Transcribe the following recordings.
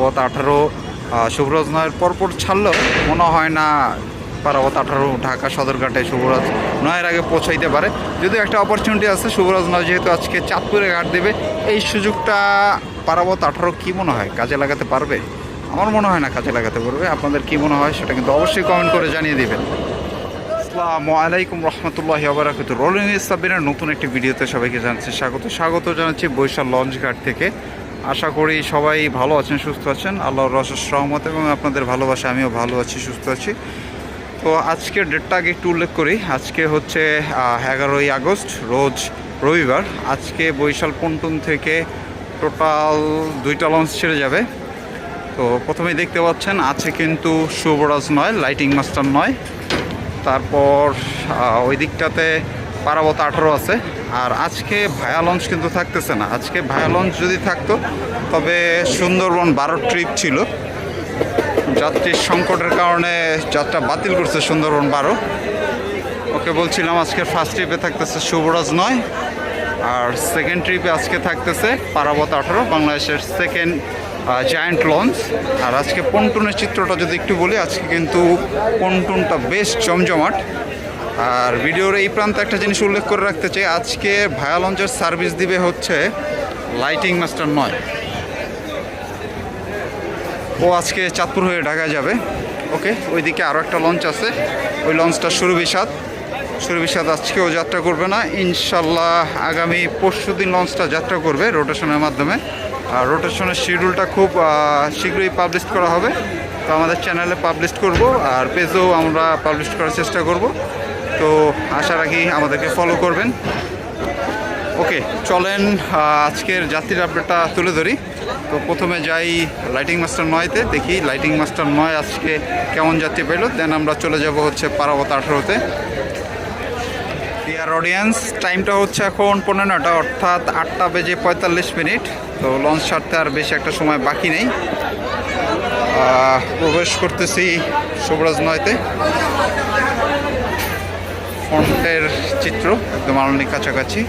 পারাবত আঠারো শুভরাজ নয়ের পরপর ছাড়লেও মনে হয় না পারাবত আঠারো, ঢাকা সদরঘাটে শুভরাজ নয়ের আগে পৌঁছাইতে পারে। যদি একটা অপরচুনিটি আছে, শুভরাজ নয় যেহেতু আজকে চাঁদপুরে ঘাট দেবে, এই সুযোগটা পারাবত আঠারো কী মনে হয়? কাজে লাগাতে পারবে? আমার মনে হয় না কাজে লাগাতে পারবে। আপনাদের কী মনে হয় সেটা কিন্তু অবশ্যই কমেন্ট করে জানিয়ে দিবেন। আসসালামু আলাইকুম রহমতুল্লাহি আবরাকাত রোলিং সাবিনের নতুন একটি ভিডিওতে সবাইকে জানাচ্ছি স্বাগত। স্বাগত জানাচ্ছি বৈশাল লঞ্চ ঘাট থেকে। আশা করি সবাই ভালো আছেন, সুস্থ আছেন। আল্লাহর রসস সহমত এবং আপনাদের ভালোবাসা, আমিও ভালো আছি, সুস্থ আছি। তো আজকের ডেটটা আগে একটু উল্লেখ করি। আজকে হচ্ছে এগারোই আগস্ট, রোজ রবিবার। আজকে বৈশাল পন্টুন থেকে টোটাল দুইটা লঞ্চ ছেড়ে যাবে। তো প্রথমেই দেখতে পাচ্ছেন, আছে কিন্তু শুভরাজ নয়, লাইটিং মাস্টার নয়। তারপর ওই দিকটাতে পারাবত আঠারো আছে। আর আজকে ভায়া লঞ্চ কিন্তু থাকতেছে না। আজকে ভায়া লঞ্চ যদি থাকতো, তবে সুন্দরবন বারো ট্রিপ ছিল। যাত্রীর সংকটের কারণে যাত্রা বাতিল করছে সুন্দরবন বারো। ওকে বলছিলাম আজকে ফার্স্ট ট্রিপে থাকতেছে শুভরাজ নয়, আর সেকেন্ড ট্রিপে আজকে থাকতেছে পারাবত আঠারো, বাংলাদেশের সেকেন্ড জায়ান্ট লঞ্চ আর আজকে পন্টুনের চিত্রটা যদি একটু বলি, আজকে কিন্তু পন্টুনটা বেশ জমজমাট। আর ভিডিওর এই প্রান্তে একটা জিনিস উল্লেখ করে রাখতে চাই, আজকে ভায়া লঞ্চের সার্ভিস দিবে হচ্ছে লাইটিং মাস্টার নয়। ও আজকে চাঁদপুর হয়ে ঢাকায় যাবে। ওকে, ওইদিকে আরও একটা লঞ্চ আছে। ওই লঞ্চটা সুরবিষাদ সুরবিষাদ আজকেও যাত্রা করবে না। ইনশাল্লাহ আগামী পরশু দিন লঞ্চটা যাত্রা করবে রোটেশনের মাধ্যমে। আর রোটেশনের শিডিউলটা খুব শীঘ্রই পাবলিশ করা হবে। তো আমাদের চ্যানেলে পাবলিশ করব, আর পেজেও আমরা পাবলিশ করার চেষ্টা করব। তো আশা রাখি আমাদেরকে ফলো করবেন। ওকে চলেন আজকের যাত্রীর আপডেটটা তুলে ধরি। তো প্রথমে যাই লাইটিং মাস্টার নয়তে, দেখি লাইটিং মাস্টার নয় আজকে কেমন যাত্রী পেল। দেন আমরা চলে যাব হচ্ছে পারাবত আঠারোতে। ডিয়ার অডিয়েন্স টাইমটা হচ্ছে এখন পনেরো নটা অর্থাৎ আটটা বেজে পঁয়তাল্লিশ মিনিট। তো লঞ্চ ছাড়তে আর বেশি একটা সময় বাকি নেই। প্রবেশ করতেছি শুভরাজ নয়তে। ফন্টের চিত্র, একদম আলনিক কাছাকাছি।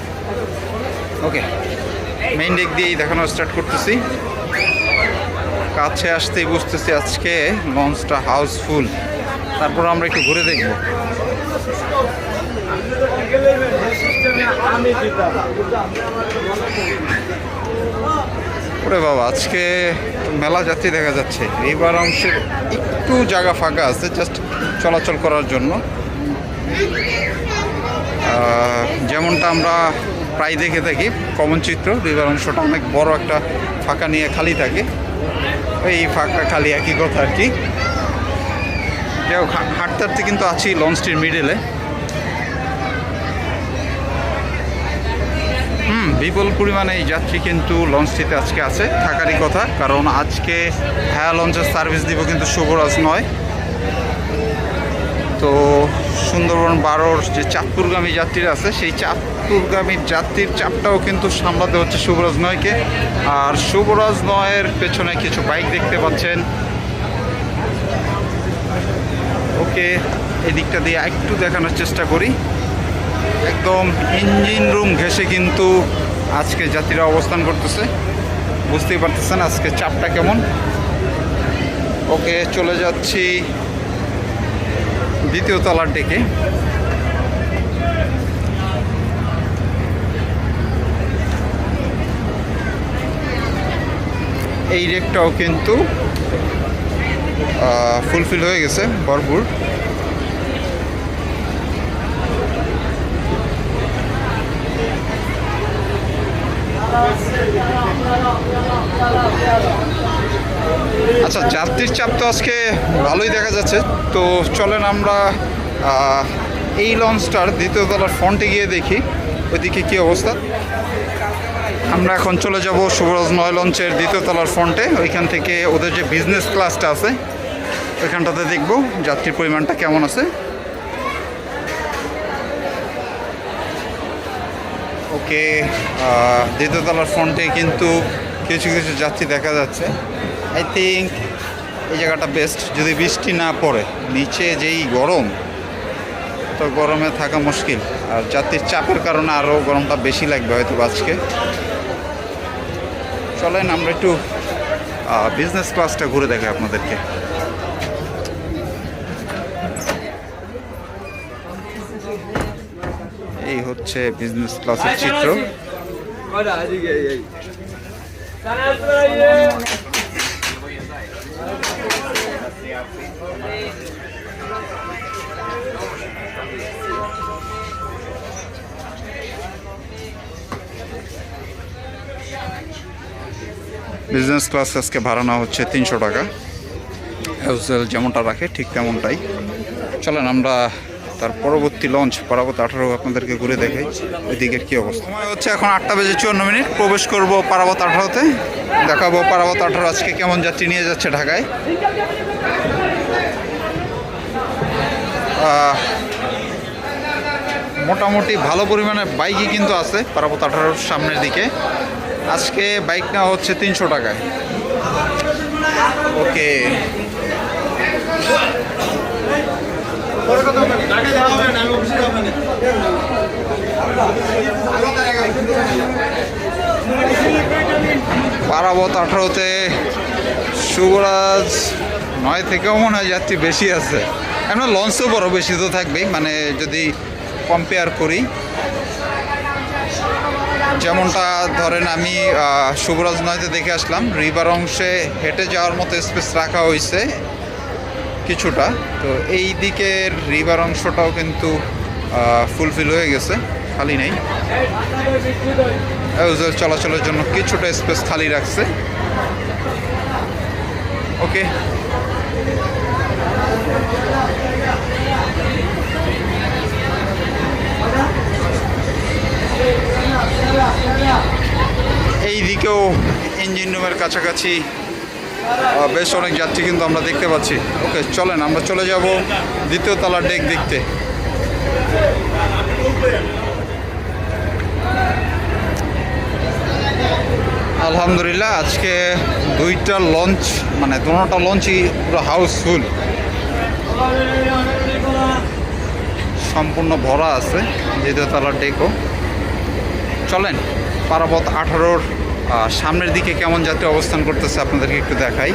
ওকে মেইন দিক দিয়েই দেখানো স্টার্ট করতেছি। কাছে আসতেই বুঝতেছি আজকে লঞ্চটা হাউসফুল তারপর আমরা একটু ঘুরে দেখব। ওরে বাবা, আজকে মেলা যাত্রী দেখা যাচ্ছে। এইবার অংশের একটু জায়গা ফাঁকা আছে জাস্ট চলাচল করার জন্য। যেমনটা আমরা প্রায় দেখে থাকি, কমন চিত্র রিভার অংশটা অনেক বড় একটা ফাঁকা নিয়ে খালি থাকে। এই ফাঁকা খালি একই কথা আর কি। যাই হোক হাঁটতে হাঁটতে কিন্তু আছি লঞ্চটির মিডলে হুম, বিপুল পরিমাণে এই যাত্রী কিন্তু লঞ্চটিতে আজকে আছে, থাকারই কথা, কারণ আজকে হ্যাঁ লঞ্চের সার্ভিস দিব কিন্তু শুভরাজ নয়। তো সুন্দরবন বারোর যে চাঁদপুরগামী যাত্রীরা আছে, সেই চাঁদপুরগামী যাত্রীর চাপটাও কিন্তু সামলাতে হচ্ছে শুভরাজ নয়কে। আর শুভরাজ নয়ের পেছনে কিছু বাইক দেখতে পাচ্ছেন। ওকে, এদিকটা দিয়ে একটু দেখানোর চেষ্টা করি। একদম ইঞ্জিন রুম ঘেসে কিন্তু আজকে যাত্রীরা অবস্থান করতেছে। বুঝতেই পারতেছেন আজকে চাপটা কেমন। ওকে, চলে যাচ্ছি দ্বিতীয় তলার ডেকে এই রেকটাও কিন্তু ফুলফিল হয়ে গেছে ভরপুর। আচ্ছা যাত্রীর চাপ তো আজকে ভালোই দেখা যাচ্ছে। তো চলেন আমরা এই লঞ্চটার দ্বিতীয় তলার ফ্রন্টে গিয়ে দেখি, ওইদিকে কী অবস্থা। আমরা এখন চলে যাব শুভরাজ নয় লঞ্চের দ্বিতীয় তলার ফ্রন্টে। ওইখান থেকে ওদের যে বিজনেস ক্লাসটা আছে, ওইখানটাতে দেখব যাত্রীর পরিমাণটা কেমন আছে। ওকে দ্বিতীয় তলার ফ্রন্টে কিন্তু কিছু কিছু যাত্রী দেখা যাচ্ছে। আই থিঙ্ক এই জায়গাটা বেস্ট যদি বৃষ্টি না পড়ে নিচে যেই গরম তো গরমে থাকা মুশকিল। আর যাত্রীর চাপের কারণে আরও গরমটা বেশি লাগবে হয়তো আজকে। চলেন আমরা একটু বিজনেস ক্লাসটা ঘুরে দেখাই আপনাদেরকে। এই হচ্ছে বিজনেস ক্লাসের চিত্র। বিজনেস ক্লাস আজকে ভাড়া নেওয়া হচ্ছে তিনশো টাকা। যেমনটা রাখে ঠিক তেমনটাই। চলেন আমরা তার পরবর্তী লঞ্চ পারাবত আঠারো আপনাদেরকে ঘুরে দেখাই। এদিকের কী অবস্থা? সময় হচ্ছে এখন আটটা বেজে চুয়ান্ন মিনিট। প্রবেশ করব পারাবত আঠারোতে। দেখাবো পারাবত আঠারো আজকে কেমন যাত্রী নিয়ে যাচ্ছে ঢাকায়। মোটামুটি ভালো পরিমাণে বাইকই কিন্তু আছে পারাবত আঠারোর সামনের দিকে। আজকে বাইক নেওয়া হচ্ছে তিনশো টাকায়। ওকে। পারাবত আঠারোতে শুভরাজ নয় থেকেও মনে হয় যাত্রী বেশি আছে। এখন লঞ্চও বড় বেশি তো থাকবেই মানে যদি কম্পেয়ার করি। যেমনটা ধরেন আমি শুভরাজ নয়তে দেখে আসলাম, রিভার অংশে হেঁটে যাওয়ার মতো স্পেস রাখা হয়েছে। কিছুটা। তো এই দিকের রিভার অংশটাও কিন্তু ফুলফিল হয়ে গেছে, খালি নেই। চলাচলের জন্য কিছুটা স্পেস খালি রাখছে। ওকে এই দিকেও ইঞ্জিন রুমের কাছাকাছি বেশ অনেক যাত্রী কিন্তু আমরা দেখতে পাচ্ছি। ওকে, চলেন, আমরা চলে যাব দ্বিতীয় তলার ডেক দেখতে। আলহামদুলিল্লাহ, আজকে দুইটা লঞ্চ মানে দুটা লঞ্চই পুরো হাউসফুল। সম্পূর্ণ ভরা আছে দ্বিতীয় তলার ডেকও। চলেন পারাবত আঠারোর সামনের দিকে কেমন যাত্রী অবস্থান করতেছে আপনাদেরকে একটু দেখাই।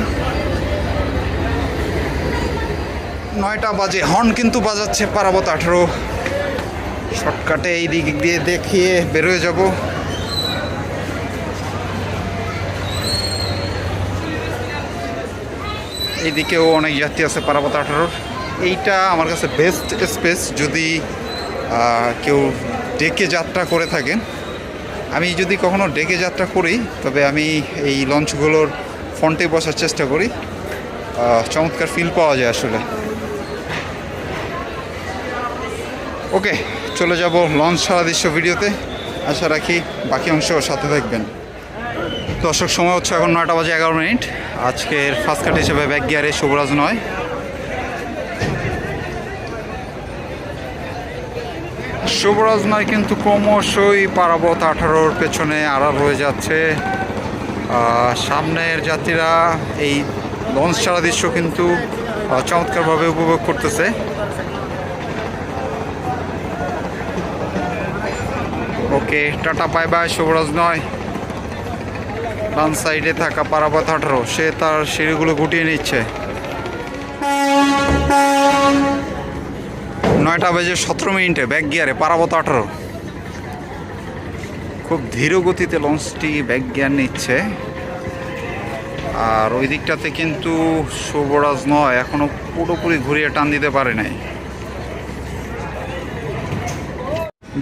নয়টা বাজে, হর্ন কিন্তু বাজাচ্ছে পারাবত আঠেরো। শর্টকাটে এই দিক দিয়ে দেখিয়ে বেরোয় যাব। এইদিকেও অনেক যাত্রী আছে পারাবত আঠারোর। এইটা আমার কাছে বেস্ট স্পেস যদি কেউ ডেকে যাত্রা করে থাকেন। আমি যদি কখনো ডেকে যাত্রা করি, তবে আমি এই লঞ্চগুলোর ফ্রন্টে বসার চেষ্টা করি। চমৎকার ফিল পাওয়া যায় আসলে। ওকে, চলে যাব লঞ্চ সারা দৃশ্য ভিডিওতে। আশা রাখি বাকি অংশ সাথে থাকবেন দর্শক, সময় হচ্ছে এখন নয়টা বাজে এগারো মিনিট। আজকের ফার্স্ট কাট হিসেবে ব্যাক গিয়ারে শুভরাজ নয়। শুভরাজ নয় কিন্তু ক্রমশই পারাবত আঠারোর পেছনে আড়াল হয়ে যাচ্ছে। সামনের যাত্রীরা এই লঞ্চ ছাড়া দৃশ্য কিন্তু চমৎকারভাবে উপভোগ করতেছে। Okay, tata, bye bye, Shubhraj নয়। ডান সাইডে থাকা পারাবত আঠারো, সে তার সিঁড়িগুলো গুটিয়ে নিচ্ছে। নয়টা বেজে সতেরো মিনিটে ব্যাক গিয়ারে পারাবত আঠারো। খুব ধীর গতিতে লঞ্চটি ব্যাক গিয়ার নিচ্ছে। আর ওই দিকটাতে কিন্তু শুভরাজ নয়, এখনও পুরোপুরি ঘুরিয়ে টান দিতে পারে নাই।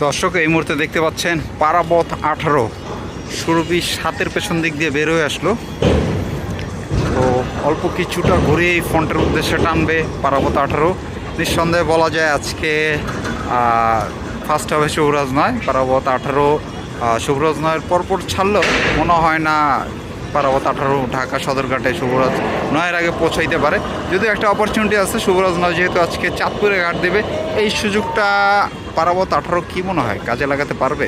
দর্শক, এই মুহূর্তে দেখতে পাচ্ছেন পারাবত আঠারো। সুরভি সাতের পেছন দিক দিয়ে বের হয়ে আসলো। তো অল্প কিছুটা ঘুরে এই ফ্রন্টের উদ্দেশ্যে টানবে পারাবত আঠারো। নিঃসন্দেহে বলা যায় আজকে ফার্স্ট হবে শুভরাজ নয়, পারাবত আঠারো শুভরাজ নয়ের পরপর ছাড়লো মনে হয় না পারাবত আঠারো, ঢাকা সদরঘাটে শুভরাজ নয়ের আগে পৌঁছাইতে পারে। যদিও একটা অপরচুনিটি আছে, শুভরাজ নয় যেহেতু আজকে চাঁদপুরে ঘাট দেবে, এই সুযোগটা পারাবত আঠারো কী মনে হয়, কাজে লাগাতে পারবে?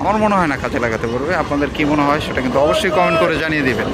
আমার মনে হয় না কাজে লাগাতে পারবে, আপনাদের কী মনে হয় সেটা কিন্তু অবশ্যই কমেন্ট করে জানিয়ে দিবেন।